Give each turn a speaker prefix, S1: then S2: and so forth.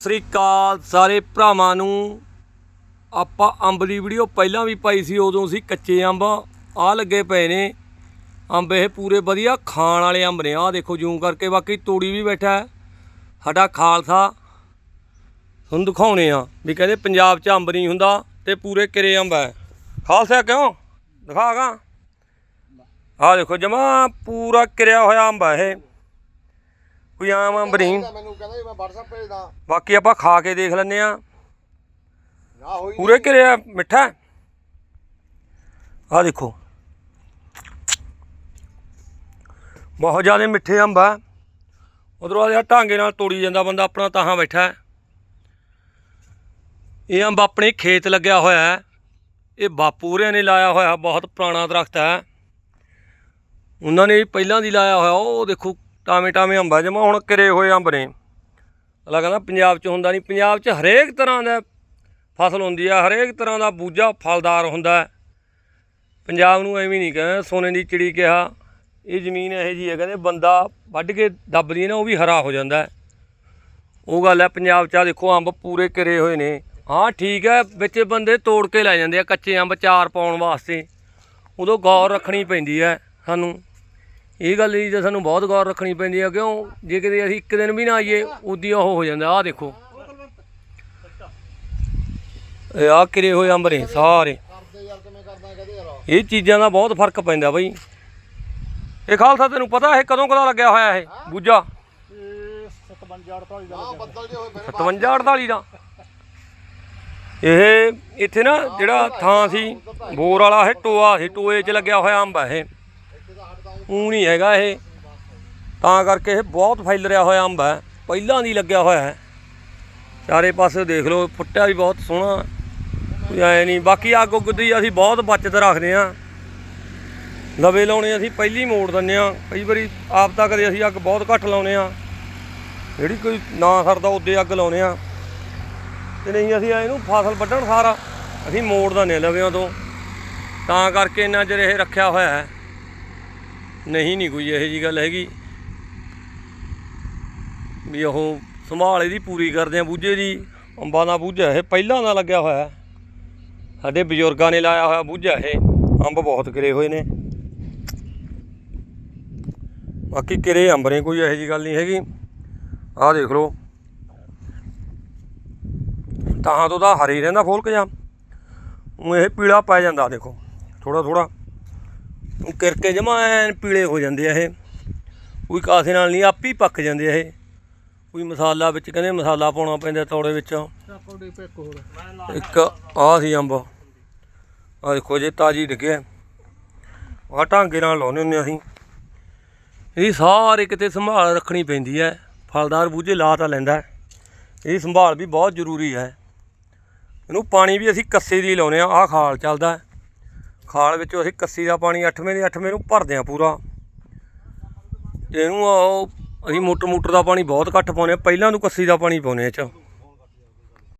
S1: ਸਤਿ ਸ੍ਰੀ ਅਕਾਲ ਸਾਰੇ ਭਰਾਵਾਂ ਨੂੰ। ਆਪਾਂ ਅੰਬ ਦੀ ਵੀਡੀਓ ਪਹਿਲਾਂ ਵੀ ਪਾਈ ਸੀ, ਉਦੋਂ ਸੀ ਕੱਚੇ ਅੰਬ। ਆ ਲੱਗੇ ਪਏ ਨੇ। ਅੰਬ ਇਹ ਪੂਰੇ ਵਧੀਆ ਖਾਣ ਵਾਲੇ ਅੰਬ ਨੇ। ਆਹ ਦੇਖੋ ਜੂਮ ਕਰਕੇ, ਬਾਕੀ ਤੋੜੀ ਵੀ ਬੈਠਾ ਹੈ। ਸਾਡਾ ਖਾਲਸਾ। ਤੁਹਾਨੂੰ ਦਿਖਾਉਣੇ ਆ ਵੀ ਕਹਿੰਦੇ ਪੰਜਾਬ 'ਚ ਅੰਬ ਨਹੀਂ ਹੁੰਦਾ ਤੇ ਪੂਰੇ ਕਿਰੇ ਅੰਬ ਹੈ। ਖਾਲਸਾ ਕਿਉਂ? ਦਿਖਾਗਾ ਆਹ ਦੇਖੋ ਜਮਾ ਪੂਰਾ ਕਿਰਿਆ ਹੋਇਆ ਅੰਬ ਹੈ ਇਹ। ਕੋਈ ਆਮ ਅੰਬ ਨਹੀਂ
S2: ਤਾਂ ਮੈਨੂੰ ਕਹਿੰਦਾ ਜੀ ਮੈਂ WhatsApp ਭੇਜਦਾ।
S1: ਬਾਕੀ ਆਪਾਂ ਖਾ ਕੇ ਦੇਖ ਲੈਂਦੇ ਆ
S2: ਨਾ ਹੋਈ
S1: ਪੂਰੇ ਘਿਰਿਆ ਮਿੱਠਾ? ਆ ਦੇਖੋ। ਬਹੁਤ ਜ਼ਿਆਦਾ ਮਿੱਠੇ ਅੰਬ ਆ। ਉਧਰੋਂ ਆ ਢਾਂਗੇ ਨਾਲ ਤੋੜੀ ਜਾਂਦਾ ਬੰਦਾ ਆਪਣਾ ਤਾਹਾਂ ਬੈਠਾ। ਇਹ ਅੰਬ ਆਪਣੇ ਖੇਤ ਲੱਗਿਆ ਹੋਇਆ ਹੈ। ਇਹ ਬਾਪੂਰਿਆਂ ਨੇ ਲਾਇਆ ਹੋਇਆ ਬਹੁਤ ਪੁਰਾਣਾ ਦਰਖਤ ਹੈ। ਉਹਨਾਂ ਨੇ ਪਹਿਲਾਂ ਦੀ ਲਾਇਆ ਹੋਇਆ ਉਹ ਦੇਖੋ ਟਾਵੇਂ ਟਾਵੇਂ ਅੰਬਾਂ ਜਮਾ, ਹੁਣ ਕਿਰੇ ਹੋਏ ਅੰਬ ਨੇ। ਅਲਾ ਕਹਿੰਦਾ ਪੰਜਾਬ 'ਚ ਹੁੰਦਾ ਨਹੀਂ, ਪੰਜਾਬ 'ਚ ਹਰੇਕ ਤਰ੍ਹਾਂ ਦਾ ਫਸਲ ਹੁੰਦੀ ਆ, ਹਰੇਕ ਤਰ੍ਹਾਂ ਦਾ ਬੂਝਾ ਫਲਦਾਰ ਹੁੰਦਾ। ਪੰਜਾਬ ਨੂੰ ਐਵੇਂ ਨਹੀਂ ਕਹਿੰਦਾ, ਸੋਨੇ ਦੀ ਚਿੜੀ ਕਿਹਾ, ਇਹ ਜ਼ਮੀਨ ਇਹੋ ਜੀ ਹੈ, ਕਹਿੰਦੇ ਬੰਦਾ ਵੱਢ ਕੇ ਦੱਬਦੀ ਹੈ ਨਾ, ਉਹ ਵੀ ਹਰਾ ਹੋ ਜਾਂਦਾ ਉਹ ਗੱਲ ਹੈ, ਪੰਜਾਬ 'ਚ ਆ ਦੇਖੋ, ਅੰਬ ਪੂਰੇ ਕਿਰੇ ਹੋਏ ਨੇ। ਹਾਂ, ਠੀਕ ਹੈ, ਵਿੱਚ ਬੰਦੇ ਤੋੜ ਕੇ ਲੈ ਜਾਂਦੇ ਆ, ਕੱਚੇ ਅੰਬ ਚਾਰ ਪਾਉਣ ਵਾਸਤੇ। ਉਦੋਂ ਗੌਰ ਰੱਖਣੀ ਪੈਂਦੀ ਹੈ ਸਾਨੂੰ। ਇਹ ਗੱਲ ਦੀ ਤਾਂ ਸਾਨੂੰ ਬਹੁਤ ਗੌਰ ਰੱਖਣੀ ਪੈਂਦੀ ਹੈ ਕਿਉਂ? ਜੇ ਕਿਤੇ ਅਸੀਂ ਇੱਕ ਦਿਨ ਵੀ ਨਾ ਆਈਏ ਉਦੀ ਉਹ ਹੋ ਜਾਂਦਾ, ਆਹ ਦੇਖੋ। ਇਹ ਆ ਕਿਰੇ ਹੋਏ ਅੰਬ ਨੇ, ਸਾਰੇ। ਇਹ ਚੀਜ਼ਾਂ ਦਾ ਬਹੁਤ ਫ਼ਰਕ ਪੈਂਦਾ ਬਈ। ਇਹ ਖਾਲਸਾ, ਤੈਨੂੰ ਪਤਾ ਇਹ ਕਦੋਂ ਕਦਾ ਲੱਗਿਆ ਹੋਇਆ ਇਹ ਬੂਜਾ
S2: ਇਹ 57 48 ਦਾ।
S1: 57 48 ਦਾ ਇਹ ਇੱਥੇ ਨਾ ਜਿਹੜਾ ਥਾਂ ਸੀ, ਬੋਰ ਵਾਲਾ, ਇਹ ਟੋਆ ਸੀ ਟੋਏ 'ਚ ਲੱਗਿਆ ਹੋਇਆ ਅੰਬ ਆ ਇਹ। ਊਂ ਨਹੀਂ ਹੈਗਾ ਇਹ। ਤਾਂ ਕਰਕੇ ਇਹ ਬਹੁਤ ਫੈਲ ਰਿਹਾ ਹੋਇਆ ਅੰਬ ਹੈ। ਪਹਿਲਾਂ ਦੀ ਲੱਗਿਆ ਹੋਇਆ ਹੈ। ਚਾਰੇ ਪਾਸੇ ਦੇਖ ਲਓ, ਫੁੱਟਿਆ ਵੀ ਬਹੁਤ ਸੋਹਣਾ। ਕੋਈ ਐ ਨਹੀਂ। ਬਾਕੀ ਅੱਗ ਉੱਗ ਦੀ ਅਸੀਂ ਬਹੁਤ ਬਚਤ ਰੱਖਦੇ ਆ ਲਵੇ ਲਾਉਣੇ ਅਸੀਂ ਪਹਿਲੀ ਮੋੜ ਦਿੰਦੇ ਆ ਕਈ ਵਾਰੀ ਆਪ ਤਾਂ ਕਦੇ ਅਸੀਂ ਅੱਗ ਬਹੁਤ ਘੱਟ ਲਾਉਨੇ ਆ ਜਿਹੜੀ ਕੋਈ ਨਾ ਸਰਦਾ ਉੱਦੇ ਅੱਗ ਲਾਉਨੇ ਆ ਤੇ ਨਹੀਂ ਅਸੀਂ ਇਹਨੂੰ ਫਸਲ ਵੱਢਣ ਸਾਰਾ ਅਸੀਂ ਮੋੜ ਦਿੰਦੇ ਹਾਂ ਲਵਿਆਂ ਤੋਂ। ਤਾਂ ਕਰਕੇ ਇੰਨਾ ਚਿਰ ਇਹ ਰੱਖਿਆ ਹੋਇਆ ਹੈ। ਨਹੀਂ ਨਹੀਂ ਕੋਈ ਇਹੋ ਜੀ ਗੱਲ ਹੈਗੀ। ਵੀ ਉਹ ਸੰਭਾਲ ਇਹਦੀ ਪੂਰੀ ਕਰਦੇ ਆ ਬੂਝੇ ਦੀ, ਅੰਬਾਂ ਦਾ ਬੂਝਾ ਇਹ ਪਹਿਲਾਂ ਦਾ ਲੱਗਿਆ ਹੋਇਆ। ਸਾਡੇ ਬਜ਼ੁਰਗਾਂ ਨੇ ਲਾਇਆ ਹੋਇਆ ਬੂਝਾ ਇਹ, ਅੰਬ ਬਹੁਤ ਕਿਰੇ ਹੋਏ ਨੇ। ਬਾਕੀ ਕਿਰੇ ਅੰਬ ਨੇ, ਕੋਈ ਇਹੋ ਜੀ ਗੱਲ ਨਹੀਂ ਹੈਗੀ। ਆਹ ਦੇਖ ਲਓ। ਤਾਂ ਤੋਂ ਤਾਂ ਹਰੇ ਰਹਿੰਦਾ ਫੋਲਕ ਜਾਂ ਉਹ ਇਹ ਪੀਲਾ ਪੈ ਜਾਂਦਾ, ਦੇਖੋ। ਥੋੜਾ ਥੋੜਾ ਕਿਰਕੇ ਜਮਾ ਐਨ ਪੀਲੇ ਹੋ ਜਾਂਦੇ ਆ ਇਹ। ਕੋਈ ਕਾਸੇ ਨਾਲ ਨਹੀਂ, ਆਪੀ ਪੱਕ ਜਾਂਦੇ ਆ ਇਹ। ਕੋਈ ਮਸਾਲਾ ਵਿੱਚ, ਕਹਿੰਦੇ ਮਸਾਲਾ ਪਾਉਣਾ ਪੈਂਦਾ ਤੌੜੇ ਵਿੱਚ। ਇੱਕ ਆਹ ਸੀ ਅੰਬ। ਆਹ ਦੇਖੋ ਜੇ ਤਾਜੀ ਡਿੱਗਿਆ। ਆਹ ਢਾਂਗੇ ਨਾਲ ਲਾਉਂਦੇ ਹੁੰਦੇ ਅਸੀਂ। ਇਹਦੀ ਸਾਰੇ ਕਿਤੇ ਸੰਭਾਲ ਰੱਖਣੀ ਪੈਂਦੀ ਹੈ ਫਲਦਾਰ ਬੂਝੇ ਲਾ ਤਾਂ ਲੈਂਦਾ। ਇਹਦੀ ਸੰਭਾਲ ਵੀ ਬਹੁਤ ਜ਼ਰੂਰੀ ਹੈ ਇਹਨੂੰ ਪਾਣੀ ਵੀ ਅਸੀਂ ਕੱਸੇ ਦੀ ਲਾਉਂਦੇ ਆ। ਆਹ ਖਾਲ ਚੱਲਦਾ। ਖਾਲ ਵਿੱਚੋਂ ਅਸੀਂ ਕੱਸੀ ਦਾ ਪਾਣੀ 8ਵੇਂ ਦੇ 8ਵੇਂ ਨੂੰ ਭਰਦੇ ਆ ਪੂਰਾ। ਇਹਨੂੰ ਉਹ ਅਸੀਂ ਮੋਟਰ ਮੋਟਰ ਦਾ ਪਾਣੀ ਬਹੁਤ ਘੱਟ ਪਾਉਂਦੇ ਆ। ਪਹਿਲਾਂ ਨੂੰ ਕੱਸੀ ਦਾ ਪਾਣੀ ਪਾਉਂਦੇ ਆ ਚ।